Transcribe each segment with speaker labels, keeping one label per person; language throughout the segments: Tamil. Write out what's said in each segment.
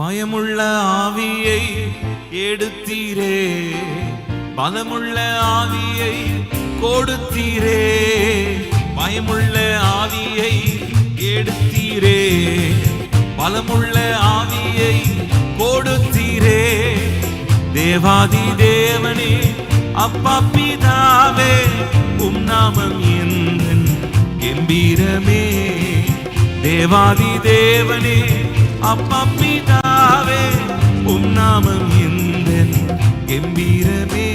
Speaker 1: பயமுள்ள ஆவியை எடுத்தீரே பலமுள்ள ஆவியை கொடுத்தீரே பயமுள்ள ஆவியை எடுத்தீரே பலமுள்ள ஆவியை கொடுத்தீரே தேவாதி தேவனே அப்பா பிதாவே உம் நாமம் என் கம்பீரமே தேவாதி தேவனே அப்பா பிதா கர்த்தாவே உம் நாமம் எந்த கம்பீரமே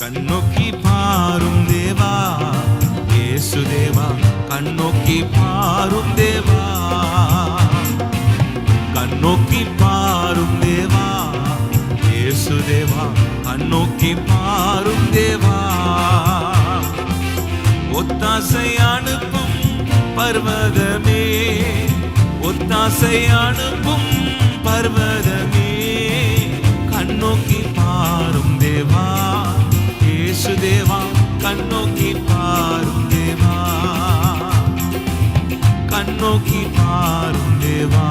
Speaker 1: கண்ணோக்கி பாரும் தேவா ஏசு தேவா கண்ணோக்கி பாரும் தேவா கண்ணோக்கி பாரும் தேவா ஏசு தேவா கண்ணோக்கி பாரும் தேவா ஒத்தாசை அனுப்பும் பர்வதமே ஒத்தாசை அனுப்பும் பர்வதமே கண்ணோக்கி பாரும் தேவா ஏசு தேவா கண்ணோக்கி பாரும் தேவா கண்ணோக்கி பாரும் தேவா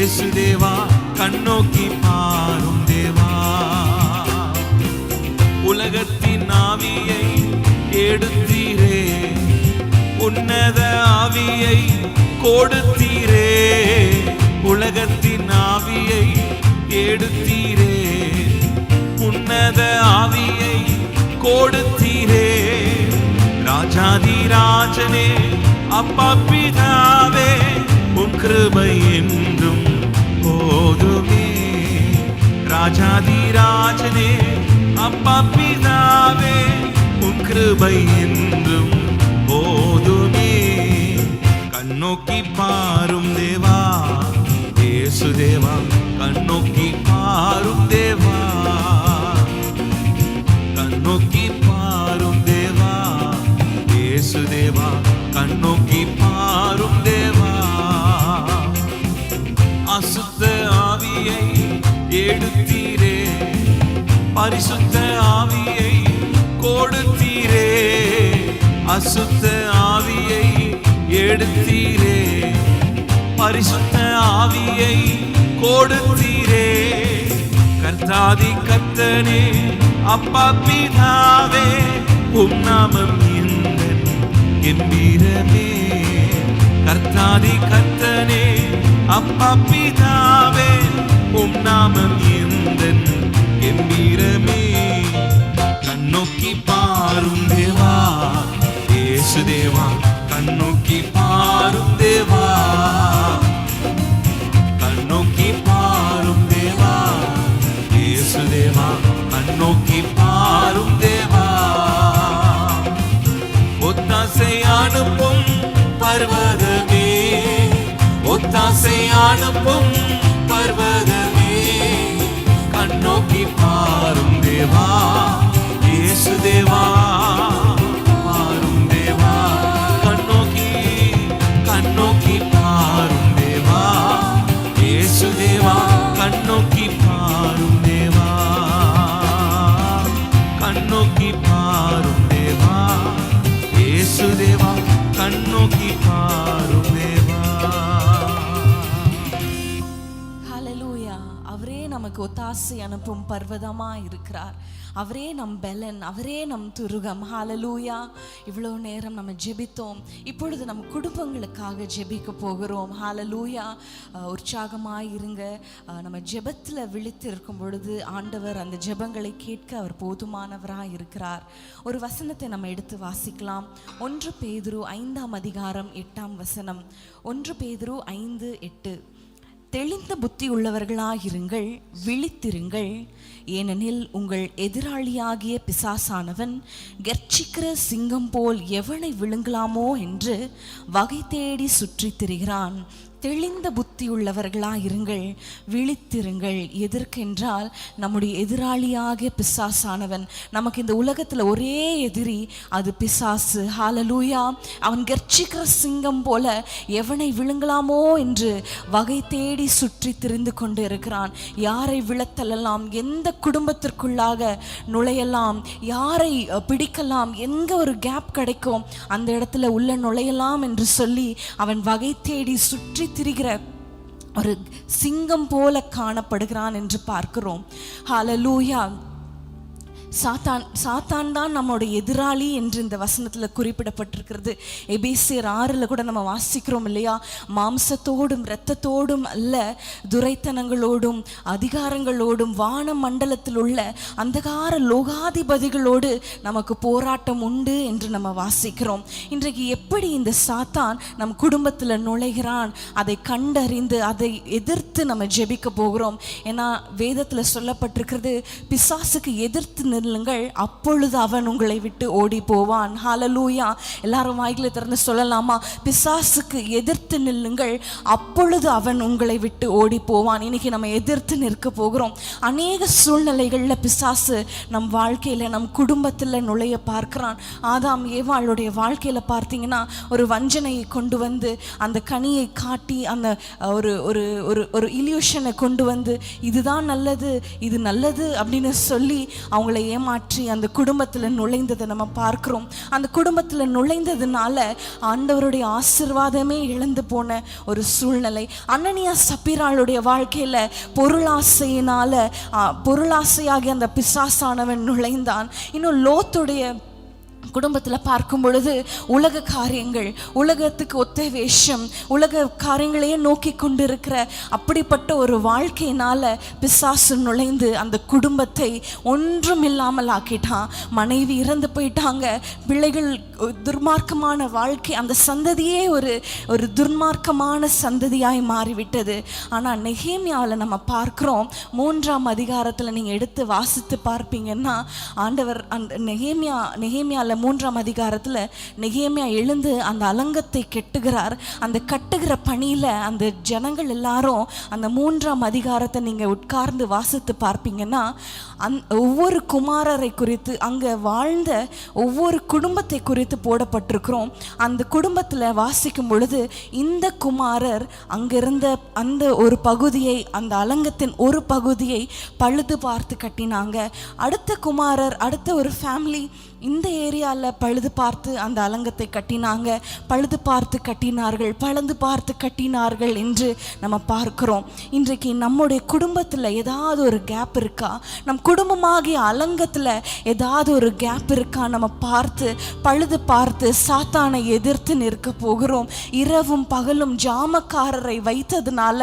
Speaker 1: ஏசு தேவா கண்ணோக்கி பாரும் தேவா உலகத்தின் ஆவியை எடுத்தீரே உன்னத ஆவியை கோடு കൊടുത്തീരേ രാജാതിരാജനെ അപ്പ പിതാവേ ഉം കൃപയെന്തും പോതുമേ രാജാതിരാജനെ അപ്പ പിതാവേ ഉം കൃപയെന്തും പോതുമേ കണ്ണോക്കി പാറും ദേവാ യേസുദേവ കണ്ണോക്കി പാറും ദേവ எடுத்தீரே பரிசுத்த ஆவியை கொடுத்தீரே அசுத்த ஆவியை எடுத்தீரே பரிசுத்த ஆவியை கொடுத்தீரே கர்த்தாதி கர்த்தனே அப்பா பிதாவே உம் நாமம் கர்த்தாதி கர்த்தனே அப்பா பிதாவே உம் நாமம் எந்தன் கம்பீரமே கண்ணோக்கி பாரும் தேவா ஏசு தேவா கண்ணோக்கி பாரும் தேவா கண்ணோக்கி பாரும் தேவா ஏசு தேவா கண்ணோக்கி பாரும் தேவா ஒத்தாசை அனுப்பும் பர்வதமே ஒத்தாசை அனுப்பும் உலகமே கண்ணோக்கி பாரும் தேவா இயேசு தேவா பாரும் தேவா கண்ணோக்கி கண்ணோக்கி பாரும் தேவா இயேசு தேவா கண்ணோக்கி பாரும் தேவா கண்ணோக்கி பாரும் தேவா இயேசு தேவா
Speaker 2: நமக்கு ஒத்தாசை அனுப்பும் பர்வதமாக இருக்கிறார் அவரே நம் பெலன் அவரே நம் துருகம் ஹாலலூயா இவ்வளோ நேரம் நம்ம ஜெபித்தோம் இப்பொழுது நம் குடும்பங்களுக்காக ஜெபிக்க போகிறோம் ஹாலலூயா உற்சாகமாக இருங்க நம்ம ஜெபத்தில் விழித்து இருக்கும் பொழுது ஆண்டவர் அந்த ஜெபங்களை கேட்க அவர் போதுமானவராக இருக்கிறார் ஒரு வசனத்தை நம்ம எடுத்து வாசிக்கலாம் ஒன்று பேதுரு ஐந்தாம் அதிகாரம் எட்டாம் வசனம் ஒன்று பேதுரு ஐந்து எட்டு தெளிந்த புத்தி உள்ளவர்களாயிருங்கள் விழித்திருங்கள் ஏனெனில் உங்கள் எதிராளியாகிய பிசாசானவன் கர்ச்சிக்கிற சிங்கம் போல் எவனை விழுங்கலாமோ என்று வகை தேடி சுற்றித் திரிகிறான் தெளிந்த இருங்கள் விழித்திருங்கள் எதற்கென்றால் நம்முடைய எதிராளியாக பிசாசானவன் நமக்கு இந்த உலகத்தில் ஒரே எதிரி அது பிசாசு ஹாலலூயா அவன் கர்ச்சிக்கிற சிங்கம் போல எவனை விழுங்கலாமோ என்று வகை தேடி சுற்றி திரிந்து கொண்டு இருக்கிறான் யாரை விழத்தல்லாம் எந்த குடும்பத்திற்குள்ளாக நுழையலாம் யாரை பிடிக்கலாம் எங்க ஒரு கேப் கிடைக்கும் அந்த இடத்துல உள்ள நுழையலாம் என்று சொல்லி அவன் வகை தேடி சுற்றி திரிகிற ஒரு சிங்கம் போல காணப்படுகிறான் என்று பார்க்கிறோம் ஹாலலூயா சாத்தான் சாத்தான் தான் நம்மளோட எதிராளி என்று இந்த வசனத்தில் குறிப்பிடப்பட்டிருக்கிறது எபேசியர் ஆறில் கூட நம்ம வாசிக்கிறோம் இல்லையா மாம்சத்தோடும் இரத்தத்தோடும் அல்ல துரைத்தனங்களோடும் அதிகாரங்களோடும் வான மண்டலத்தில் உள்ள அந்தகார லோகாதிபதிகளோடு நமக்கு போராட்டம் உண்டு என்று நம்ம வாசிக்கிறோம் இன்றைக்கு எப்படி இந்த சாத்தான் நம் குடும்பத்தில் நுழைகிறான் அதை கண்டறிந்து அதை எதிர்த்து நம்ம ஜெபிக்க போகிறோம் ஏன்னா வேதத்தில் சொல்லப்பட்டிருக்கிறது பிசாசுக்கு எதிர்த்து நில்லுங்கள் அப்பொழுது அவன் உங்களை விட்டு ஓடி போவான் ஹாலலூயா எல்லாரும் வாயில திறந்து சொல்லலாமா பிசாசுக்கு எதிர்த்து நில்லுங்கள் அப்பொழுது அவன் உங்களை விட்டு ஓடி போவான் இன்றைக்கி நம்ம எதிர்த்து நிற்க போகிறோம் அநேக சூழ்நிலைகளில் பிசாசு நம் வாழ்க்கையில் நம் குடும்பத்தில் நுழைய பார்க்கிறான் ஆதாம் ஏவாளுடைய வாழ்க்கையில் பார்த்தீங்கன்னா ஒரு வஞ்சனையை கொண்டு வந்து அந்த கனியை காட்டி அந்த ஒரு ஒரு ஒரு ஒரு இல்யூஷனை கொண்டு வந்து இதுதான் நல்லது இது நல்லது அப்படின்னு சொல்லி அவங்கள ஏமாற்றி அந்த குடும்பத்தில் நுழைந்ததை நம்ம பார்க்குறோம் அந்த குடும்பத்தில் நுழைந்ததுனால ஆண்டவருடைய ஆசிர்வாதமே இழந்து போன ஒரு சூழ்நிலை அன்னனியா சப்பிராளுடைய வாழ்க்கையில் பொருளாசையினால் பொருளாசையாகி அந்த பிசாசானவன் நுழைந்தான் இன்னும் லோத்துடைய குடும்பத்தில் பார்க்கும் பொழுது உலக காரியங்கள் உலகத்துக்கு ஒத்த வேஷம் உலக காரியங்களையே நோக்கி கொண்டிருக்கிற அப்படிப்பட்ட ஒரு வாழ்க்கையினால் பிசாசு நுழைந்து அந்த குடும்பத்தை ஒன்றும் இல்லாமல் ஆக்கிட்டான் மனைவி இறந்து போயிட்டாங்க பிள்ளைகள் துர்மார்க்கமான வாழ்க்கை அந்த சந்ததியே ஒரு ஒரு துர்மார்க்கமான சந்ததியாய் மாறிவிட்டது ஆனால் நெகேமியாவில் நம்ம பார்க்குறோம் மூன்றாம் அதிகாரத்தில் நீங்கள் எடுத்து வாசித்து பார்ப்பீங்கன்னா ஆண்டவர் அந்த நெகேமியா நெகேமியாவில் மூன்றாம் அதிகாரத்தில் நெகியமையாக எழுந்து அந்த அலங்கத்தை கெட்டுகிறார் அந்த கட்டுகிற பணியில் அந்த ஜனங்கள் எல்லாரும் அந்த மூன்றாம் அதிகாரத்தை நீங்கள் உட்கார்ந்து வாசித்து பார்ப்பீங்கன்னா அந் ஒவ்வொரு குமாரரை குறித்து அங்கே வாழ்ந்த ஒவ்வொரு குடும்பத்தை குறித்து போடப்பட்டிருக்கிறோம் அந்த குடும்பத்தில் வாசிக்கும் பொழுது இந்த குமாரர் அங்கிருந்த அந்த ஒரு பகுதியை அந்த அலங்கத்தின் ஒரு பகுதியை பழுது பார்த்து கட்டினாங்க அடுத்த குமாரர் அடுத்த ஒரு ஃபேமிலி இந்த ஏரியாவில் பழுது பார்த்து அந்த அலங்கத்தை கட்டினாங்க பழுது பார்த்து கட்டினார்கள் பழுது பார்த்து கட்டினார்கள் என்று நம்ம பார்க்குறோம் இன்றைக்கு நம்முடைய குடும்பத்தில் ஏதாவது ஒரு கேப் இருக்கா நம் குடும்பமாகிய அலங்கத்தில் ஏதாவது ஒரு கேப் இருக்கா நம்ம பார்த்து பழுது பார்த்து சாத்தானை எதிர்த்து நிற்க போகிறோம் இரவும் பகலும் ஜாமக்காரரை வைத்ததுனால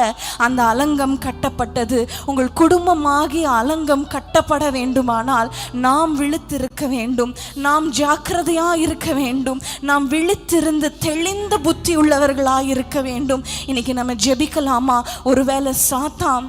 Speaker 2: அந்த அலங்கம் கட்டப்பட்டது உங்கள் குடும்பமாகிய அலங்கம் கட்டப்பட வேண்டுமானால் நாம் விழுத்திருக்க வேண்டும் நாம் ஜாக்கிரதையாக இருக்க வேண்டும் நாம் விழித்திருந்து தெளிந்த புத்தி உள்ளவர்களாக இருக்க வேண்டும் இன்னைக்கு நம்ம ஜெபிக்கலாமா ஒருவேளை சாத்தான்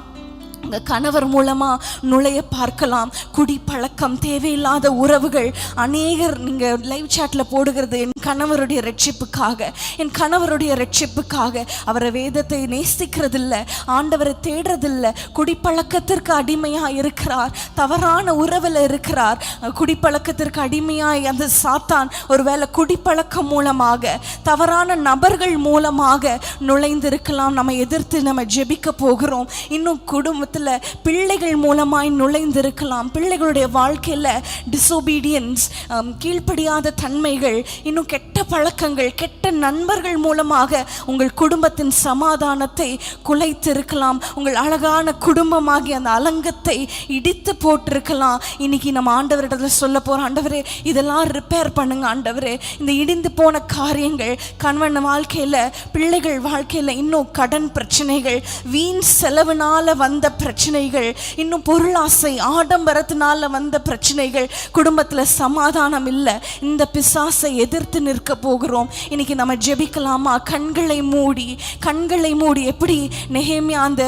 Speaker 2: அவங்க கணவர் மூலமாக நுழைய பார்க்கலாம் குடி பழக்கம் தேவையில்லாத உறவுகள் அநேகர் நீங்கள் லைவ் சேட்டில் போடுகிறது என் கணவருடைய ரட்சிப்புக்காக என் கணவருடைய ரட்சிப்புக்காக அவரை வேதத்தை நேசிக்கிறதில்லை ஆண்டவரை தேடுறதில்லை குடிப்பழக்கத்திற்கு அடிமையாக இருக்கிறார் தவறான உறவில் இருக்கிறார் குடிப்பழக்கத்திற்கு அடிமையாய் அந்த சாத்தான் ஒருவேளை குடிப்பழக்கம் மூலமாக தவறான நபர்கள் மூலமாக நுழைந்திருக்கலாம் நம்ம எதிர்த்து நம்ம ஜெபிக்க போகிறோம் இன்னும் குடும்பத்தில் குடும்பத்தில் பிள்ளைகள் மூலமாய் நுழைந்திருக்கலாம் பிள்ளைகளுடைய வாழ்க்கையில் டிசோபீடியன்ஸ் um, கீழ்ப்படியாத தன்மைகள் இன்னும் கெட்ட பழக்கங்கள் கெட்ட நண்பர்கள் மூலமாக உங்கள் குடும்பத்தின் சமாதானத்தை குலைத்திருக்கலாம் உங்கள் அழகான குடும்பமாகிய அந்த அலங்கத்தை இடித்து போட்டிருக்கலாம் இன்னைக்கு நம்ம ஆண்டவரிடத்தில் சொல்ல போகிற ஆண்டவரே இதெல்லாம் ரிப்பேர் பண்ணுங்க ஆண்டவரே இந்த இடிந்து போன காரியங்கள் கணவன் வாழ்க்கையில் பிள்ளைகள் வாழ்க்கையில் இன்னும் கடன் பிரச்சனைகள் வீண் செலவினால் வந்த பிரச்சனைகள் இன்னும் பொருளாசை ஆடம்பரத்தினால வந்த பிரச்சனைகள் குடும்பத்தில் சமாதானம் இல்லை இந்த பிசாசை எதிர்த்து நிற்க போகிறோம் இன்னைக்கு நம்ம ஜெபிக்கலாமா கண்களை மூடி கண்களை மூடி எப்படி நெகேமியா அந்த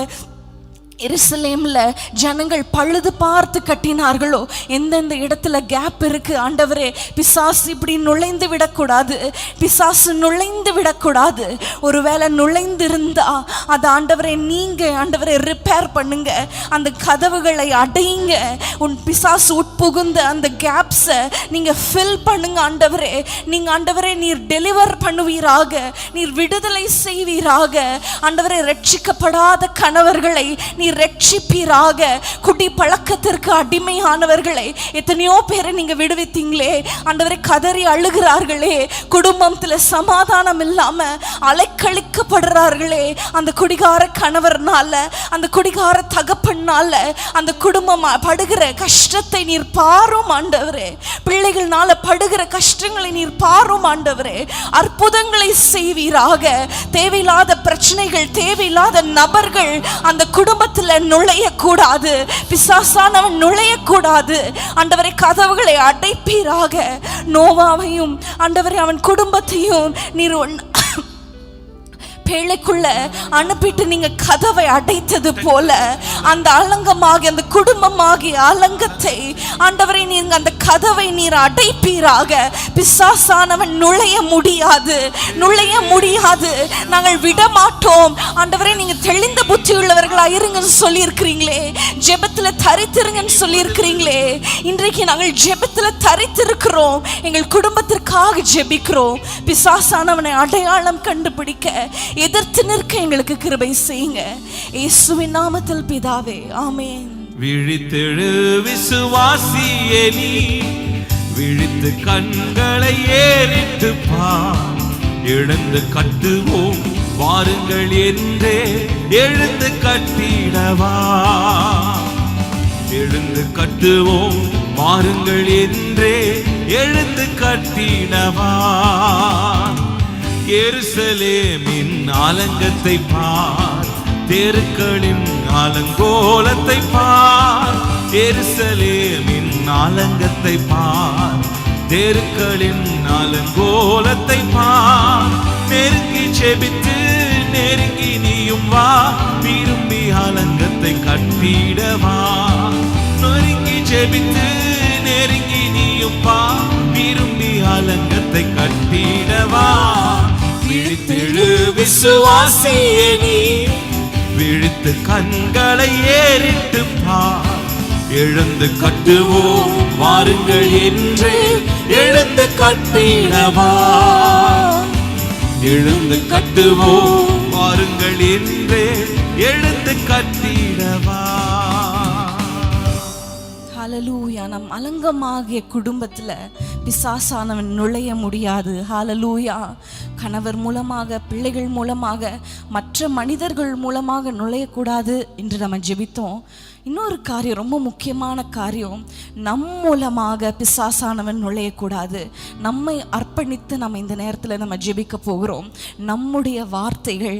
Speaker 2: எருசலேமில் ஜனங்கள் பழுது பார்த்து கட்டினார்களோ எந்தெந்த இடத்துல கேப் இருக்குது ஆண்டவரே பிசாசு இப்படி நுழைந்து விடக்கூடாது பிசாசு நுழைந்து விடக்கூடாது ஒருவேளை நுழைந்து இருந்தால் அதை ஆண்டவரை நீங்கள் ஆண்டவரை ரிப்பேர் பண்ணுங்க அந்த கதவுகளை அடையுங்க உன் பிசாசு உட்புகுந்த அந்த கேப்ஸை நீங்கள் ஃபில் பண்ணுங்க ஆண்டவரே நீங்கள் ஆண்டவரே நீர் டெலிவர் பண்ணுவீராக நீர் விடுதலை செய்வீராக ஆண்டவரை ரட்சிக்கப்படாத கணவர்களை நீ நீ ரட்சிப்பீராக குடி பழக்கத்திற்கு அடிமையானவர்களை எத்தனையோ பேரை நீங்கள் விடுவித்தீங்களே அந்தவரை கதறி அழுகிறார்களே குடும்பத்தில் சமாதானம் இல்லாமல் அலைக்கழிக்கப்படுறார்களே அந்த குடிகார கணவர்னால அந்த குடிகார தகப்பன்னால அந்த குடும்பம் படுகிற கஷ்டத்தை நீர் பாரும் ஆண்டவரே பிள்ளைகள்னால படுகிற கஷ்டங்களை நீர் பாரும் ஆண்டவரே அற்புதங்களை செய்வீராக தேவையில்லாத பிரச்சனைகள் தேவையில்லாத நபர்கள் அந்த குடும்பத்தை ஆழத்துல நுழைய கூடாது பிசாசானவன் நுழைய கூடாது கதவுகளை அடைப்பீராக நோவாவையும் அண்டவரை அவன் குடும்பத்தையும் நீர் பேழைக்குள்ள அனுப்பிட்டு நீங்க கதவை அடைத்தது போல அந்த அலங்கமாகி அந்த குடும்பமாகி அலங்கத்தை ஆண்டவரை நீங்க அந்த கதவை நீர் அடைப்பீராக பிசாசானவன் நுழைய முடியாது நுழைய முடியாது நாங்கள் விட மாட்டோம் ஆண்டவரே நீங்கள் தெளிந்த புத்தி உள்ளவர்களா இருங்கன்னு சொல்லியிருக்கிறீங்களே ஜெபத்தில் தரித்திருங்கன்னு சொல்லியிருக்கிறீங்களே இன்றைக்கு நாங்கள் ஜெபத்தில் தரித்திருக்கிறோம் எங்கள் குடும்பத்திற்காக ஜெபிக்கிறோம் பிசாசானவனை அடையாளம் கண்டுபிடிக்க எதிர்த்து நிற்க எங்களுக்கு கிருபை செய்யுங்க இயேசுவின் நாமத்தில் பிதாவே ஆமேன்
Speaker 1: விழித்தெழு விசுவாசியே நீ விழித்து கண்களை ஏறிட்டு பா எழுந்து கட்டுவோம் வாருங்கள் என்றே எழுந்து கட்டிடவா எழுந்து கட்டுவோம் வாருங்கள் என்றே எழுந்து கட்டிடவா எருசலேமின் ஆலங்கத்தை பார் தெருக்களின் ஆலங்கோலத்தை பார் எருசலேமின் ஆலங்கத்தை பார் தெருக்களின் ஆலங்கோலத்தை பார் நெருங்கி செபித்து நெருங்கி நீயும் வா விரும்பி ஆலங்கத்தை கட்டிடவா நொறுங்கி செபித்து நெருங்கி நீயும் வா விரும்பி ஆலங்கத்தை கட்டிடவா விழித்தெழு விசுவாசியே நீ விழுத்து கண்களை ஏறிட்டு பா எழுந்து கட்டுவோம் வாருங்கள் என்று எழுந்து கட்டினவா எழுந்து கட்டுவோம் வாருங்கள் என்று எழுந்து கட்டினவா
Speaker 2: ஹாலலூயா நம் அலங்கமாகிய குடும்பத்தில் பிசாசானவன் நுழைய முடியாது ஹாலலூயா கணவர் மூலமாக பிள்ளைகள் மூலமாக மற்ற மனிதர்கள் மூலமாக நுழையக்கூடாது என்று நம்ம ஜெபித்தோம் இன்னொரு காரியம் ரொம்ப முக்கியமான காரியம் நம் மூலமாக பிசாசானவன் நுழையக்கூடாது நம்மை அர்ப்பணித்து நம்ம இந்த நேரத்தில் நம்ம ஜெபிக்க போகிறோம் நம்முடைய வார்த்தைகள்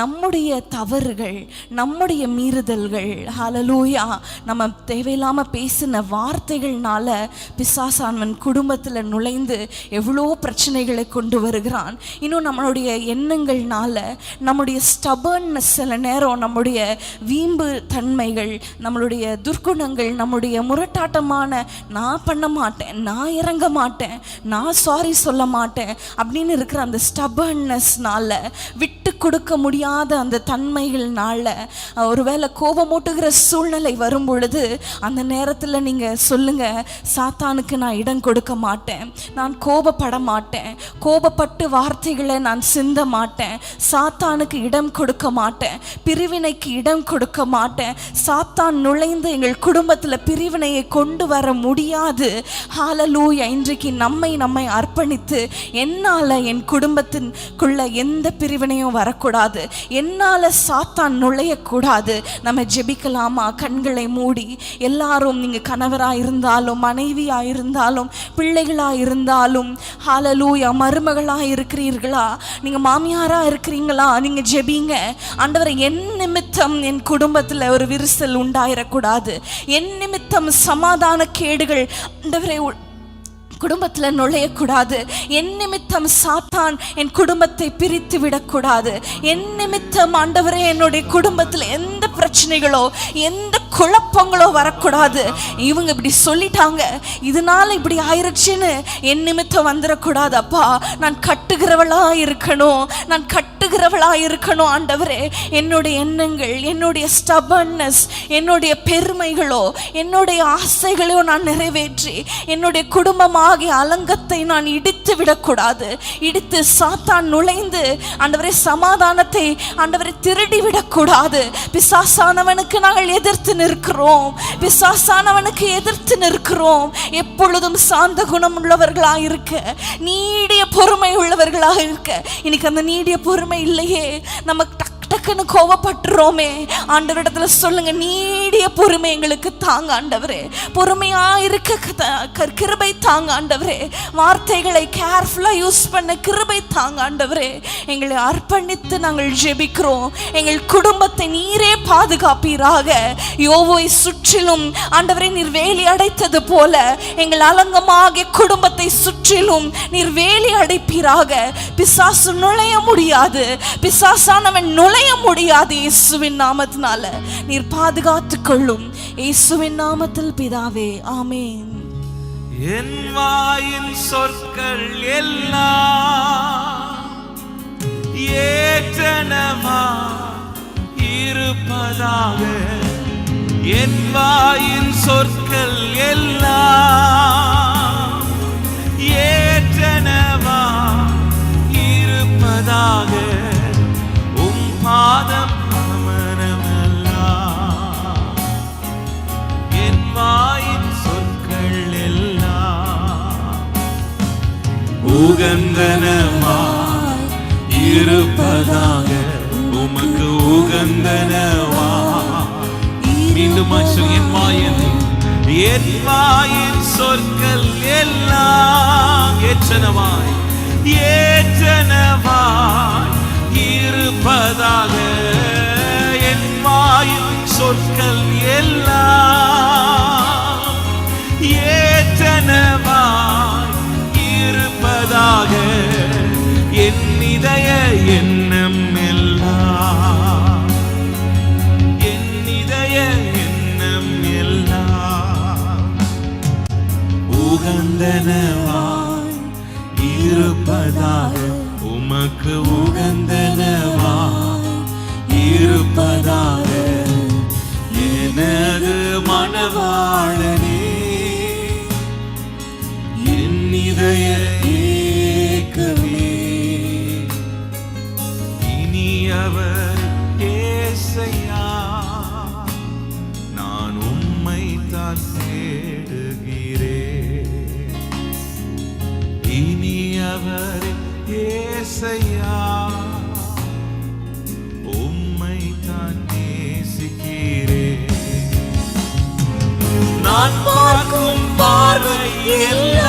Speaker 2: நம்முடைய தவறுகள் நம்முடைய மீறுதல்கள் ஹலலூயா நம்ம தேவையில்லாமல் பேசின வார்த்தைகள்னால பிசாசானவன் குடும்பத்தில் நுழைந்து எவ்வளோ பிரச்சனைகளை கொண்டு வருகிறான் இன்னும் நம்மளுடைய எண்ணங்கள்னால நம்முடைய ஸ்டபர்ன்னஸ் சில நேரம் நம்முடைய வீம்பு தன்மைகள் நம்மளுடைய துர்க்குணங்கள் நம்முடைய முரட்டாட்டமான நான் பண்ண மாட்டேன் நான் இறங்க மாட்டேன் நான் சாரி சொல்ல மாட்டேன் அப்படின்னு இருக்கிற அந்த ஸ்டபர்னஸ்னால் விட்டு கொடுக்க முடியாத அந்த தன்மைகள்னால ஒருவேளை கோபமூட்டுகிற சூழ்நிலை வரும் பொழுது அந்த நேரத்தில் நீங்கள் சொல்லுங்கள் சாத்தானுக்கு நான் இடம் கொடுக்க மாட்டேன் நான் கோபப்பட மாட்டேன் கோபப்பட்டு வார்த்தைகளை நான் சிந்த மாட்டேன் சாத்தானுக்கு இடம் கொடுக்க மாட்டேன் பிரிவினைக்கு இடம் கொடுக்க மாட்டேன் சாத்தான் சாத்தான் நுழைந்து எங்கள் குடும்பத்தில் பிரிவினையை கொண்டு வர முடியாது ஹாலலூயா இன்றைக்கு நம்மை நம்மை அர்ப்பணித்து என்னால் என் குடும்பத்தின்குள்ள எந்த பிரிவினையும் வரக்கூடாது என்னால் சாத்தான் நுழையக்கூடாது நம்ம ஜெபிக்கலாமா கண்களை மூடி எல்லாரும் நீங்கள் கணவராக இருந்தாலும் மனைவியாக இருந்தாலும் பிள்ளைகளாக இருந்தாலும் ஹாலலூயா மருமகளாக இருக்கிறீர்களா நீங்கள் மாமியாராக இருக்கிறீங்களா நீங்கள் ஜெபிங்க ஆண்டவரை என் நிமித்தம் என் குடும்பத்தில் ஒரு விரிசல் உண்டா ஆயிடக்கூடாது என் நிமித்தம் சமாதான கேடுகள் ஆண்டவரை குடும்பத்தில் நுழையக்கூடாது என் நிமித்தம் சாத்தான் என் குடும்பத்தை பிரித்து விடக்கூடாது என் நிமித்தம் ஆண்டவரே என்னுடைய குடும்பத்தில் எந்த பிரச்சனைகளோ எந்த குழப்பங்களோ வரக்கூடாது இவங்க இப்படி சொல்லிட்டாங்க இதனால இப்படி ஆயிடுச்சுன்னு என் நிமித்தம் வந்துடக்கூடாது அப்பா நான் கட்டுகிறவளா இருக்கணும் நான் கட்டுகிறவளா இருக்கணும் ஆண்டவரே என்னுடைய எண்ணங்கள் என்னுடைய ஸ்டபன்னஸ் என்னுடைய பெருமைகளோ என்னுடைய ஆசைகளையோ நான் நிறைவேற்றி என்னுடைய குடும்பமாக ஆகிய அலங்கத்தை நான் இடித்து விடக்கூடாது இடித்து சாத்தான் நுழைந்து அண்டவரை சமாதானத்தை அண்டவரை திருடி விடக்கூடாது பிசாசானவனுக்கு நாங்கள் எதிர்த்து நிற்கிறோம் பிசாசானவனுக்கு எதிர்த்து நிற்கிறோம் எப்பொழுதும் சாந்த குணம் உள்ளவர்களாக இருக்க நீடிய பொறுமை உள்ளவர்களாக இருக்க இன்னைக்கு அந்த நீடிய பொறுமை இல்லையே நமக்கு எதுக்குன்னு கோவப்பட்டுறோமே ஆண்டவரிடத்துல சொல்லுங்க நீடிய பொறுமை எங்களுக்கு தாங்க ஆண்டவரே பொறுமையா இருக்க கிருபை தாங்க ஆண்டவரே வார்த்தைகளை கேர்ஃபுல்லா யூஸ் பண்ண கிருபை தாங்க ஆண்டவரே எங்களை அர்ப்பணித்து நாங்கள் ஜெபிக்கிறோம் எங்கள் குடும்பத்தை நீரே பாதுகாப்பீராக யோவை சுற்றிலும் ஆண்டவரே நீர் வேலி அடைத்தது போல எங்கள் அலங்கமாக குடும்பத்தை சுற்றிலும் நீர் வேலி அடைப்பீராக பிசாசு நுழைய முடியாது பிசாசானவன் நுழைய முடியாது இயேசுவின் நாமத்தினால நீர் பாதுகாத்து கொள்ளும் இயேசுவின் நாமத்தில் பிதாவே ஆமேன்
Speaker 1: என் வாயின் சொற்கள் எல்லாம் ஏற்றனமா இருப்பதாக என் வாயின் சொற்கள் எல்லாம் ஏற்றனவா இருப்பதாக உமக்கு உகந்தனவா மீண்டும் என் வாயன் என் வாயின் சொற்கள் எல்லாம் ஏற்றனவாய் ஏற்றனவாய் இருப்பதாக என் வாயின் சொற்கள் எல்லாம் ஏற்றனவாய் இருப்பதாக என் இதய என் உகந்தனவாய் இருப்பதாக உமக்கு உகந்தனவாய் இருப்பதாக எனது மனவாளனே என் இதய பார்க்கும் பார்வை எல்லாம்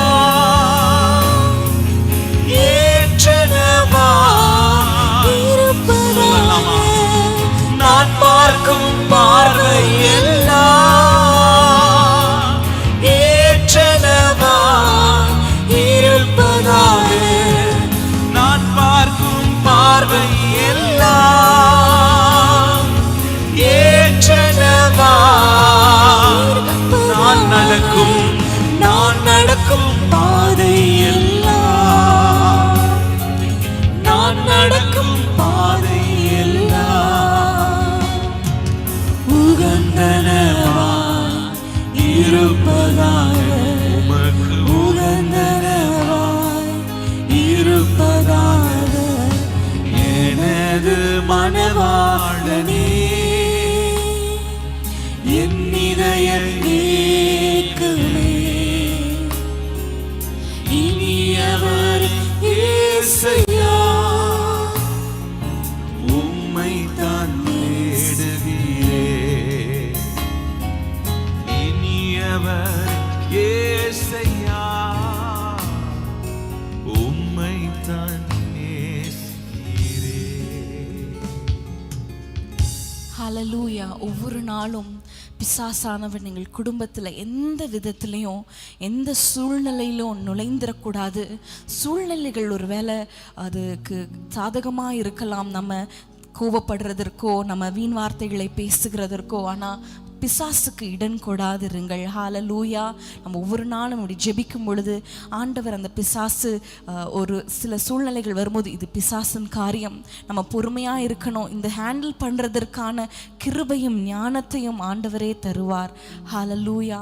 Speaker 1: வாழனே என்
Speaker 2: ஹலலூயா ஒவ்வொரு நாளும் பிசாசானவர் நீங்கள் குடும்பத்தில் எந்த விதத்துலேயும் எந்த சூழ்நிலையிலும் நுழைந்திடக்கூடாது சூழ்நிலைகள் ஒரு வேலை அதுக்கு சாதகமாக இருக்கலாம் நம்ம கோவப்படுறதற்கோ நம்ம வீண் வார்த்தைகளை பேசுகிறதற்கோ ஆனால் பிசாசுக்கு இடன் கொடாது இருங்கள் ஹால லூயா நம்ம ஒவ்வொரு நாளும் இப்படி ஜெபிக்கும் பொழுது ஆண்டவர் அந்த பிசாசு ஒரு சில சூழ்நிலைகள் வரும்போது இது பிசாசின் காரியம் நம்ம பொறுமையாக இருக்கணும் இந்த ஹேண்டில் பண்ணுறதற்கான கிருபையும் ஞானத்தையும் ஆண்டவரே தருவார் ஹால லூயா